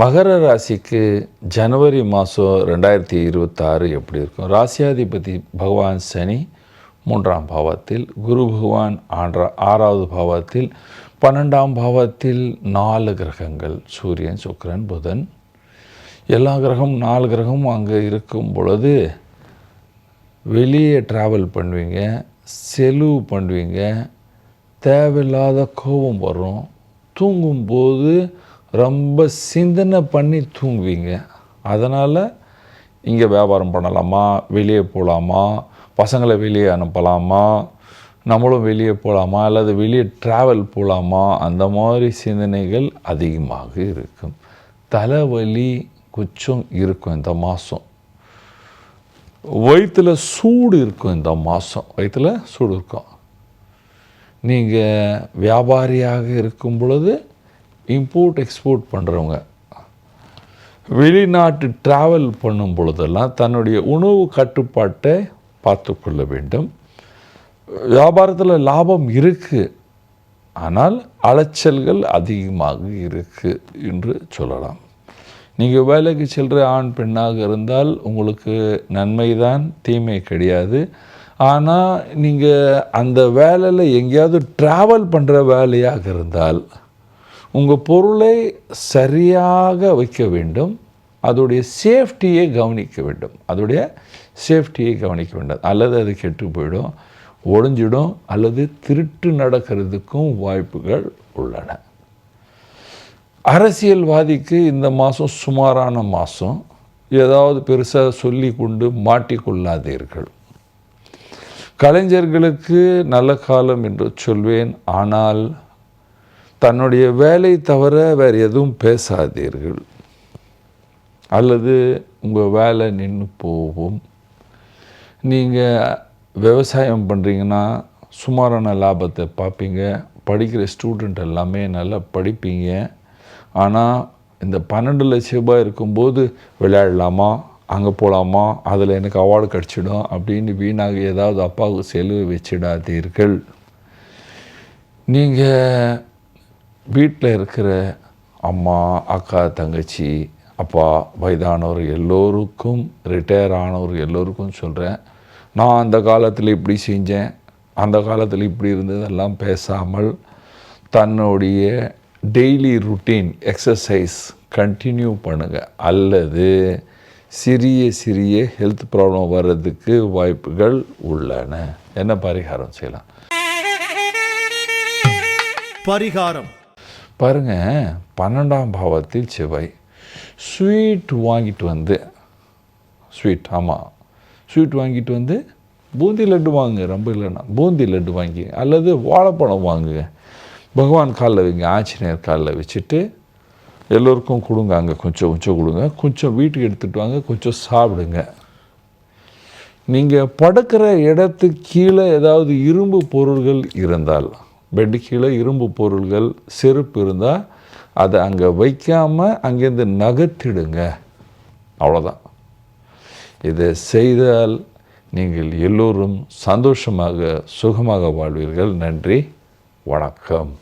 மகர ராசிக்கு ஜனவரி மாதம் ரெண்டாயிரத்தி இருபத்தாறு எப்படி இருக்கும்? ராசியாதிபதி பகவான் சனி மூன்றாம் பாவத்தில் குரு பகவான் ஆன்றா ஆறாவது பாவத்தில் பன்னெண்டாம் பாவத்தில் நாலு கிரகங்கள் சூரியன் சுக்கரன் புதன். எல்லா கிரகமும் நாலு கிரகமும் அங்கே இருக்கும் பொழுது வெளியே ட்ராவல் பண்ணுவீங்க செலவு பண்ணுவீங்க தேவையில்லாத கோபம் வரும். தூங்கும்போது ரொம்ப சிந்தனை பண்ணி தூங்குவீங்க. அதனால் இங்கே வியாபாரம் பண்ணலாமா? வெளியே போகலாமா பசங்களை வெளியே அனுப்பலாமா? நம்மளும் வெளியே போகலாமா அல்லது வெளியே ட்ராவல் போகலாமா அந்த மாதிரி சிந்தனைகள் அதிகமாக இருக்கும். தலைவலி கொஞ்சம் இருக்கும் இந்த மாதம் வயிற்றில் சூடு இருக்கும் இந்த மாதம் வயிற்றில் சூடு இருக்கும். நீங்கள் வியாபாரியாக இருக்கும் பொழுது இம்போர்ட் எக்ஸ்போர்ட் பண்ணுறவங்க வெளிநாட்டு ட்ராவல் பண்ணும் பொழுதெல்லாம் தன்னுடைய உணவு கட்டுப்பாட்டை பார்த்து கொள்ள வேண்டும். வியாபாரத்தில் லாபம் இருக்குது ஆனால் அலைச்சல்கள் அதிகமாக இருக்குது என்று சொல்லலாம். நீங்கள் வேலைக்கு செல்கிற ஆண் பெண்ணாக இருந்தால் உங்களுக்கு நன்மை தான் தீமை கிடையாது. ஆனால் நீங்கள் அந்த வேலையில் எங்கேயாவது ட்ராவல் பண்ணுற வேலையாக இருந்தால் உங்கள் பொருளை சரியாக வைக்க வேண்டும். அதோடைய சேஃப்டியை கவனிக்க வேண்டும். அதோடைய சேஃப்டியை கவனிக்க வேண்டும். அல்லது அது கெட்டு போயிடும் ஒழிஞ்சிடும் அல்லது திருட்டு நடக்கிறதுக்கும் வாய்ப்புகள் உள்ளன. அரசியல்வாதிக்கு இந்த மாதம் சுமாரான மாதம் ஏதாவது பெருசாக சொல்லி கொண்டு மாட்டிக்கொள்ளாதீர்கள் கலைஞர்களுக்கு நல்ல காலம் என்று சொல்வேன். ஆனால் தன்னுடைய வேலை தவிர வேறு எதுவும் பேசாதீர்கள். அல்லது உங்கள் வேலை நின்று போகும். நீங்கள் விவசாயம் பண்ணுறீங்கன்னா சுமாரான லாபத்தை பார்ப்பீங்க. படிக்கிற ஸ்டூடெண்ட் எல்லாமே நல்லா படிப்பீங்க. ஆனால் இந்த பன்னெண்டு லட்ச ரூபாய் இருக்கும்போது விளையாடலாமா? அங்கே போகலாமா அதில் எனக்கு அவார்டு கிடச்சிடும் அப்படின்னு வீணாக ஏதாவது அப்பாவுக்கு செலவு வச்சிடாதீர்கள். நீங்கள் வீட்டில் இருக்கிற அம்மா அக்கா தங்கச்சி அப்பா வயதானவர் எல்லோருக்கும் ரிட்டையர் ஆனவர் எல்லோருக்கும் சொல்கிறேன் நான் அந்த காலத்தில் இப்படி செஞ்சேன். அந்த காலத்தில் இப்படி இருந்ததெல்லாம் பேசாமல் தன்னுடைய டெய்லி ருட்டீன் எக்ஸசைஸ் கண்டினியூ பண்ணுங்கள் அல்லது சிறிய சிறிய ஹெல்த் ப்ராப்ளம் வர்றதுக்கு வாய்ப்புகள் உள்ளன. என்ன பரிகாரம் செய்யலாம்? பரிகாரம். பாருங்கள் பன்னெண்டாம் பாவத்தில் செவ்வாய். ஸ்வீட் வாங்கிட்டு வந்து ஸ்வீட் ஆமாம் ஸ்வீட் வாங்கிட்டு வந்து பூந்தி லட்டு வாங்குங்க ரொம்ப இல்லைன்னா. பூந்தி லட்டு வாங்கி அல்லது வாழைப்பழம் வாங்குங்க பகவான் காலில் வைங்க ஆஞ்சநேயர் காலில் வச்சுட்டு எல்லோருக்கும் கொடுங்க அங்கே கொஞ்சம் கொஞ்சம் கொடுங்க. கொஞ்சம் வீட்டுக்கு எடுத்துகிட்டு வாங்க கொஞ்சம் சாப்பிடுங்க. நீங்கள் படுக்கிற இடத்துக்கு கீழே ஏதாவது இரும்பு பொருள்கள் இருந்தால் பெட்டு கீழே இரும்பு பொருள்கள் செருப்பு இருந்தால் அதை அங்கே வைக்காமல் அங்கேருந்து நகர்த்திடுங்க. அவ்வளோதான் இதை செய்தால் நீங்கள் எல்லோரும் சந்தோஷமாக சுகமாக வாழ்வீர்கள். நன்றி. வணக்கம்.